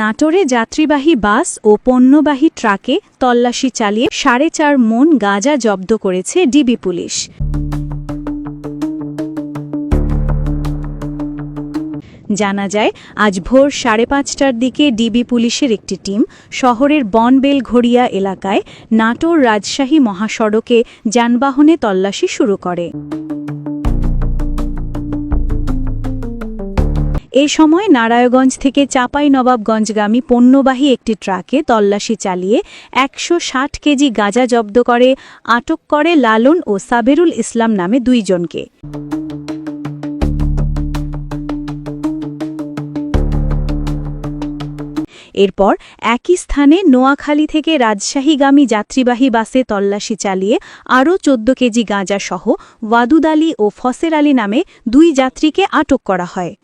নাটোরে যাত্রীবাহী বাস ও পণ্যবাহী ট্রাকে তল্লাশি চালিয়ে সাড়ে চার মন গাঁজা জব্দ করেছে ডিবি পুলিশ। জানা যায়, আজ ভোর সাড়ে পাঁচটার দিকে ডিবি পুলিশের একটি টিম শহরের বনবেলঘড়িয়া এলাকায় নাটোর রাজশাহী মহাসড়কে যানবাহনে তল্লাশি শুরু করে। এ সময় নারায়ণগঞ্জ থেকে চাপাই নবাবগঞ্জগামী পণ্যবাহী একটি ট্রাকে তল্লাশি চালিয়ে একশো ষাট কেজি গাঁজা জব্দ করে, আটক করে লালন ও সাবেরুল ইসলাম নামে দুইজনকে। এরপর একই স্থানে নোয়াখালী থেকে রাজশাহীগামী যাত্রীবাহী বাসে তল্লাশি চালিয়ে আরও চোদ্দ কেজি গাঁজা সহ ওয়াদুদ আলী ও ফসের আলী নামে দুই যাত্রীকে আটক করা হয়।